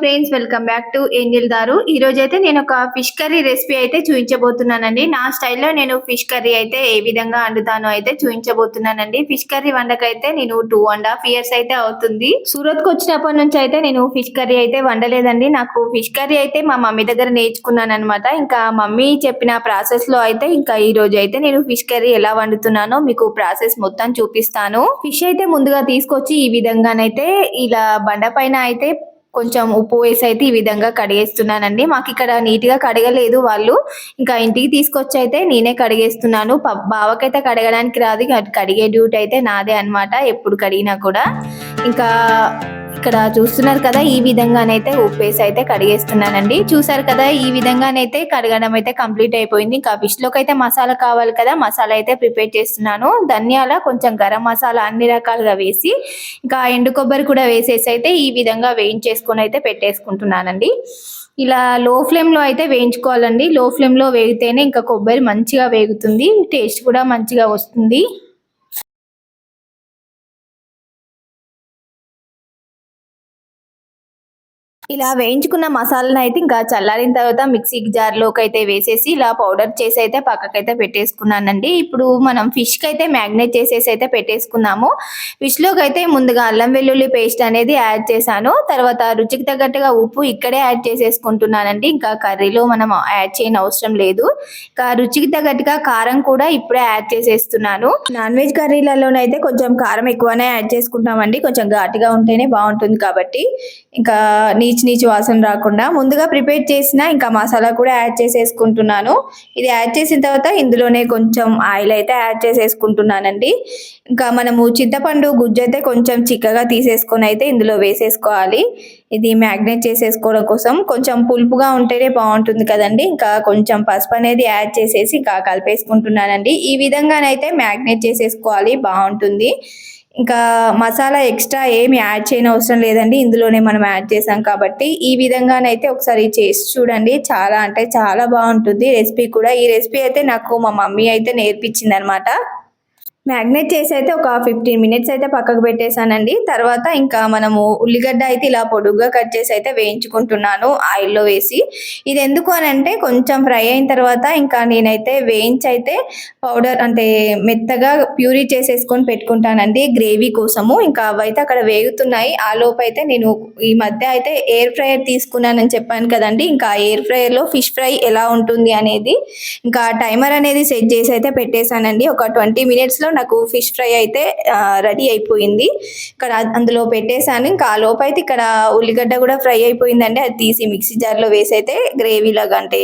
Friends welcome back to angel దారు ఈ రోజు అయితే నేను ఒక ఫిష్ కర్రీ రెసిపీ అయితే చూపించబోతున్నానండి నా స్టైల్లో నేను ఫిష్ కర్రీ అయితే ఏ విధంగా వండుతానో అయితే చూపించబోతున్నానండి ఫిష్ కర్రీ వండకైతే నేను టూ అండ్ హాఫ్ ఇయర్స్ అయితే అవుతుంది. సూరత్కు వచ్చినప్పటి నుంచి అయితే నేను ఫిష్ కర్రీ అయితే వండలేదండి. నాకు ఫిష్ కర్రీ అయితే మా మమ్మీ దగ్గర నేర్చుకున్నాను అనమాట ఇంకా మమ్మీ చెప్పిన ప్రాసెస్లో అయితే ఇంకా ఈ రోజు అయితే నేను ఫిష్ కర్రీ ఎలా వండుతున్నానో మీకు ప్రాసెస్ మొత్తం చూపిస్తాను. ఫిష్ అయితే ముందుగా తీసుకొచ్చి ఈ విధంగానైతే ఇలా బండ పైన అయితే కొంచెం ఉప్పు వేసి అయితే ఈ విధంగా కడిగేస్తున్నానండి. మాకు ఇక్కడ నీట్గా కడగలేదు వాళ్ళు. ఇంకా ఇంటికి తీసుకొచ్చి అయితే నేనే కడిగేస్తున్నాను. బావకైతే కడగడానికి రాదు. కడిగే డ్యూటీ అయితే నాదే అన్నమాట. ఎప్పుడు కడిగినా కూడా. ఇంకా ఇక్కడ చూస్తున్నారు కదా ఈ విధంగానైతే ఉప్పు వేసి అయితే కడిగేస్తున్నానండి. చూసారు కదా ఈ విధంగానైతే కడగడం అయితే కంప్లీట్ అయిపోయింది. ఇంకా ఫిష్లోకి అయితే మసాలా కావాలి కదా మసాలా అయితే ప్రిపేర్ చేస్తున్నాను. ధనియాల కొంచెం గరం మసాలా అన్ని రకాలుగా వేసి ఇంకా ఎండు కొబ్బరి కూడా వేసేసి అయితే ఈ విధంగా వేయించేసుకొని అయితే పెట్టేసుకుంటున్నానండి. ఇలా లో ఫ్లేమ్లో అయితే వేయించుకోవాలండి. లో ఫ్లేమ్లో వేగితేనే ఇంకా కొబ్బరి మంచిగా వేగుతుంది. టేస్ట్ కూడా మంచిగా వస్తుంది. ఇలా వేయించుకున్న మసాలాను అయితే ఇంకా చల్లారిన తర్వాత మిక్సీ జార్లోకి అయితే వేసేసి ఇలా పౌడర్ చేసి అయితే పక్కకైతే పెట్టేసుకున్నానండి. ఇప్పుడు మనం ఫిష్కి అయితే మ్యాగ్నేట్ చేసేసి అయితే పెట్టేసుకున్నాము. ఫిష్లోకి అయితే ముందుగా అల్లం వెల్లుల్లి పేస్ట్ అనేది యాడ్ చేశాను. తర్వాత రుచికి తగ్గట్టుగా ఉప్పు ఇక్కడే యాడ్ చేసేసుకుంటున్నానండి. ఇంకా కర్రీలో మనం యాడ్ చేయని అవసరం లేదు. ఇంకా రుచికి తగ్గట్టుగా కారం కూడా ఇప్పుడే యాడ్ చేసేస్తున్నాను. నాన్ వెజ్ కర్రీలలోనైతే కొంచెం కారం ఎక్కువనే యాడ్ చేసుకుంటామండి. కొంచెం ఘాటుగా ఉంటేనే బాగుంటుంది కాబట్టి. ఇంకా నీచు నీచు వాసన రాకుండా ముందుగా ప్రిపేర్ చేసిన ఇంకా మసాలా కూడా యాడ్ చేసేసుకుంటున్నాను. ఇది యాడ్ చేసిన తర్వాత ఇందులోనే కొంచెం ఆయిల్ అయితే యాడ్ చేసేసుకుంటున్నానండి. ఇంకా మనము చింతపండు గుజ్జు అయితే కొంచెం చిక్కగా తీసేసుకొని అయితే ఇందులో వేసేసుకోవాలి. ఇది మ్యాగ్నేట్ చేసేసుకోవడం కోసం కొంచెం పులుపుగా ఉంటేనే బాగుంటుంది కదండి. ఇంకా కొంచెం పసుపు అనేది యాడ్ చేసేసి ఇంకా కలిపేసుకుంటున్నానండి. ఈ విధంగానైతే మ్యాగ్నేట్ చేసేసుకోవాలి బాగుంటుంది. ఇంకా మసాలా ఎక్స్ట్రా ఏమి యాడ్ చేయని అవసరం లేదండి. ఇందులోనే మనం యాడ్ చేసాం కాబట్టి ఈ విధంగానైతే ఒకసారి చేసి చూడండి. చాలా అంటే చాలా బాగుంటుంది. రెసిపీ కూడా. ఈ రెసిపీ అయితే నాకు మా మమ్మీ అయితే నేర్పించింది అనమాట మ్యాగ్నేట్ చేసి అయితే ఒక ఫిఫ్టీన్ మినిట్స్ అయితే పక్కకు పెట్టేశానండి. తర్వాత ఇంకా మనము ఉల్లిగడ్డ అయితే ఇలా పొడుగ్గా కట్ చేసి అయితే వేయించుకుంటున్నాను ఆయిల్లో వేసి. ఇది ఎందుకు అని అంటే కొంచెం ఫ్రై అయిన తర్వాత ఇంకా నేనైతే వేయించి అయితే పౌడర్ అంటే మెత్తగా ప్యూరీ చేసేసుకొని పెట్టుకుంటానండి గ్రేవీ కోసము. ఇంకా అవైతే అక్కడ వేగుతున్నాయి. ఆ లోపు అయితే నేను ఈ మధ్య అయితే ఎయిర్ ఫ్రైయర్ తీసుకున్నానని చెప్పాను కదండి. ఇంకా ఎయిర్ ఫ్రైయర్లో ఫిష్ ఫ్రై ఎలా ఉంటుంది అనేది ఇంకా టైమర్ అనేది సెట్ చేసి అయితే పెట్టేశానండి. ఒక ట్వంటీ మినిట్స్లో నాకు ఫిష్ ఫ్రై అయితే రెడీ అయిపోయింది. ఇక్కడ అందులో పెట్టేశాను. ఇంకా ఆ లోపు అయితే ఇక్కడ ఉల్లిగడ్డ కూడా ఫ్రై అయిపోయిందండి. అది తీసి మిక్సీ జార్లో వేసి అయితే గ్రేవీ లాగా అంటే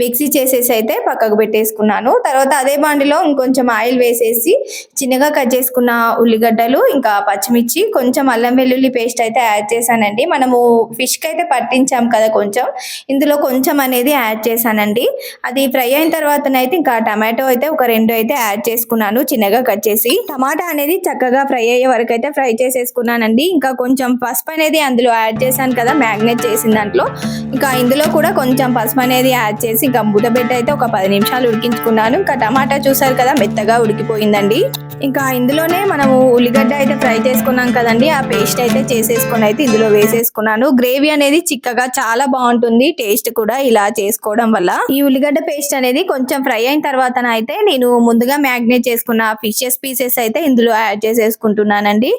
మిక్సీ చేసేసి అయితే పక్కకు పెట్టేసుకున్నాను. తర్వాత అదే బాండిలో ఇంకొంచెం ఆయిల్ వేసేసి చిన్నగా కట్ చేసుకున్న ఉల్లిగడ్డలు ఇంకా పచ్చిమిర్చి కొంచెం అల్లం వెల్లుల్లి పేస్ట్ అయితే యాడ్ చేశానండి. మనము ఫిష్కి అయితే పట్టించాం కదా కొంచెం. ఇందులో కొంచెం అనేది యాడ్ చేశానండి. అది ఫ్రై అయిన తర్వాతనైతే ఇంకా టమాటో అయితే ఒక రెండు అయితే యాడ్ చేసుకున్నాను. చిన్నగా కట్ చేసి టమాటా అనేది చక్కగా ఫ్రై అయ్యే వరకు అయితే ఫ్రై చేసేసుకున్నానండి. ఇంకా కొంచెం పసుపు అనేది అందులో యాడ్ చేశాను కదా మ్యాగ్నేట్ చేసిన దాంట్లో. ఇంకా ఇందులో కూడా కొంచెం పసుపు అనేది యాడ్ చేసి ఇంకా మూతబెట్టి అయితే ఒక పది నిమిషాలు ఉడికించుకున్నాను. ఇంకా టమాటా చూసారు కదా మెత్తగా ఉడికిపోయిందండి. ఇంకా ఇందులోనే మనము ఉల్లిగడ్డ అయితే ఫ్రై చేసుకున్నాం కదండి ఆ పేస్ట్ అయితే చేసేసుకొని అయితే ఇందులో వేసేసుకున్నాను. గ్రేవీ అనేది చిక్కగా చాలా బాగుంటుంది టేస్ట్ కూడా ఇలా చేసుకోవడం వల్ల. ఈ ఉల్లిగడ్డ పేస్ట్ అనేది కొంచెం ఫ్రై అయిన తర్వాత అయితే నేను ముందుగా మ్యాగ్నేట్ చేసుకున్న ఫిష్ ఫిషెస్ పీసెస్ అయితే ఇందులో యాడ్ చేసేసుకుంటున్నానండి.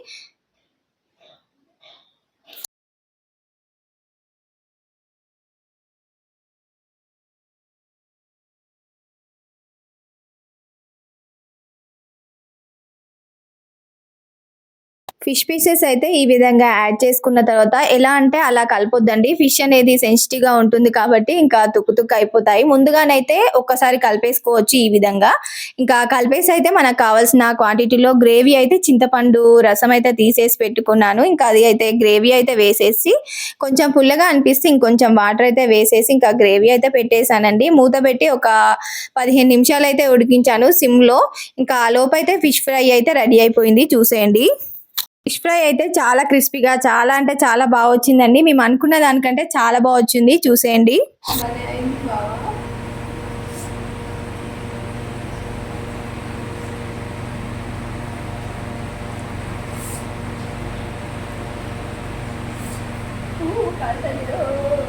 ఫిష్ పీసెస్ అయితే ఈ విధంగా యాడ్ చేసుకున్న తర్వాత ఎలా అంటే అలా కలపొద్దండి. ఫిష్ అనేది సెన్సిటివ్గా ఉంటుంది కాబట్టి ఇంకా తుక్కు తుక్కు అయిపోతాయి. ముందుగానైతే ఒక్కసారి కలిపేసుకోవచ్చు ఈ విధంగా. ఇంకా కలిపేసి అయితే మనకు కావాల్సిన క్వాంటిటీలో గ్రేవీ అయితే చింతపండు రసం అయితే తీసేసి పెట్టుకున్నాను. ఇంకా అది అయితే గ్రేవీ అయితే వేసేసి కొంచెం పుల్లగా అనిపిస్తే ఇంకొంచెం వాటర్ అయితే వేసేసి ఇంకా గ్రేవీ అయితే పెట్టేశానండి. మూత పెట్టి ఒక పదిహేను నిమిషాలు అయితే ఉడికించాను సిమ్లో. ఇంకా ఆ లోపు అయితే ఫిష్ ఫ్రై అయితే రెడీ అయిపోయింది. చూసేయండి. ఫిష్ ఫ్రై అయితే చాలా క్రిస్పీగా చాలా అంటే చాలా బాగా వచ్చిందండి. మేము అనుకున్న దానికంటే చాలా బాగా వచ్చింది. చూసేయండి. పడతలేదు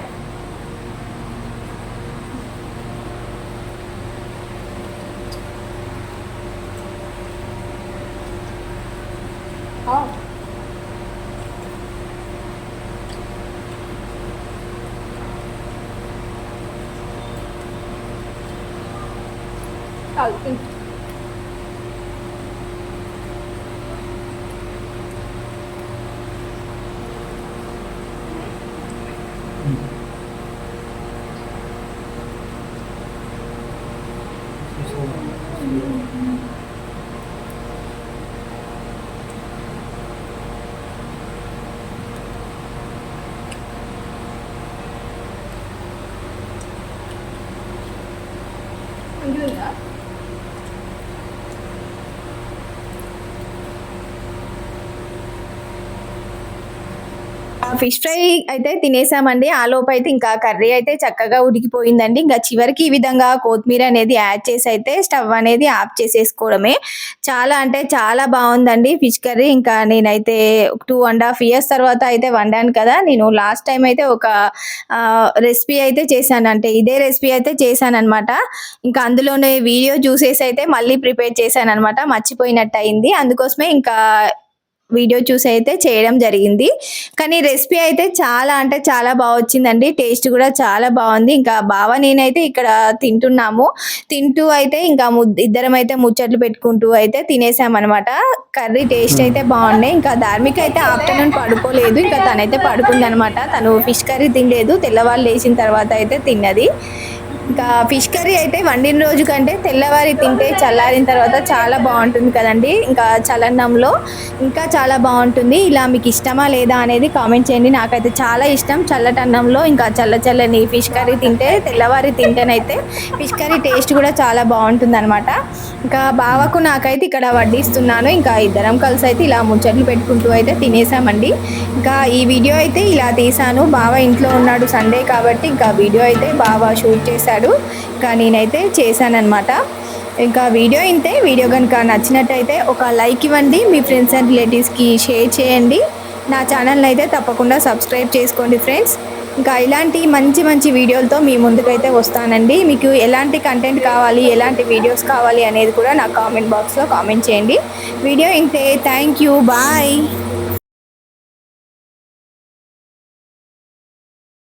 到底 it's 嗯。ఫిష్ ఫ్రై అయితే తినేసామండి. ఆ లోపు అయితే ఇంకా కర్రీ అయితే చక్కగా ఉడికిపోయిందండి. ఇంకా చివరికి ఈ విధంగా కొత్తిమీర అనేది యాడ్ చేసి అయితే స్టవ్ అనేది ఆఫ్ చేసేసుకోవడమే. చాలా అంటే చాలా బాగుందండి ఫిష్ కర్రీ. ఇంకా నేనైతే టూ అండ్ హాఫ్ ఇయర్స్ తర్వాత అయితే వండాను కదా. నేను లాస్ట్ టైం అయితే ఒక రెసిపీ అయితే చేశాను. అంటే ఇదే రెసిపీ అయితే చేశాను అనమాట ఇంకా అందులోనే వీడియో చూసేసి అయితే మళ్ళీ ప్రిపేర్ చేశాను అనమాట మర్చిపోయినట్టు అయింది. అందుకోసమే ఇంకా వీడియో చూసి అయితే చేయడం జరిగింది. కానీ రెసిపీ అయితే చాలా అంటే చాలా బాగా వచ్చిందండి. టేస్ట్ కూడా చాలా బాగుంది. ఇంకా బావ నేనైతే ఇక్కడ తింటున్నాము. తింటూ అయితే ఇంకా ఇద్దరం అయితే ముచ్చట్లు పెట్టుకుంటూ అయితే తినేసామన్నమాట కర్రీ టేస్ట్ అయితే బాగున్నాయి. ఇంకా ధార్మిక అయితే ఆఫ్టర్నూన్ పడుకోలేదు. ఇంకా తనైతే పడుకుంది అనమాట తను ఫిష్ కర్రీ తినలేదు. తెల్లవాళ్ళు లేచిన తర్వాత అయితే తిన్నది. ఇంకా ఫిష్ కర్రీ అయితే వండిన రోజు కంటే తెల్లవారి తింటే చల్లారిన తర్వాత చాలా బాగుంటుంది కదండి. ఇంకా చలన్నంలో ఇంకా చాలా బాగుంటుంది. ఇలా మీకు ఇష్టమా లేదా అనేది కామెంట్ చేయండి. నాకైతే చాలా ఇష్టం చల్లటన్నంలో ఇంకా చల్ల చల్లని ఫిష్ కర్రీ తింటే తెల్లవారి తింటేనైతే ఫిష్ కర్రీ టేస్ట్ కూడా చాలా బాగుంటుంది అనమాట ఇంకా బావకు నాకైతే ఇక్కడ వడ్డిస్తున్నాను. ఇంకా ఇద్దరం కలిసి అయితే ఇలా ముచ్చట్లు పెట్టుకుంటూ అయితే తినేసామండి. ఇంకా ఈ వీడియో అయితే ఇలా తీసాను బావ ఇంట్లో ఉన్నాడు సండే కాబట్టి ఇంకా వీడియో అయితే బావ షూట్ చేశాడు. ఇంకా నేనైతే చేశానమాట ఇంకా వీడియో ఇంతే. వీడియో కనుక నచ్చినట్టయితే ఒక లైక్ ఇవ్వండి. మీ ఫ్రెండ్స్ అండ్ రిలేటివ్స్కి షేర్ చేయండి. నా ఛానల్ని అయితే తప్పకుండా సబ్స్క్రైబ్ చేసుకోండి ఫ్రెండ్స్. ఇంకా ఇలాంటి మంచి మంచి వీడియోలతో మీ ముందుకైతే వస్తానండి. మీకు ఎలాంటి కంటెంట్ కావాలి ఎలాంటి వీడియోస్ కావాలి అనేది కూడా నా కామెంట్ బాక్స్లో కామెంట్ చేయండి. వీడియో ఇంతే. Thank you bye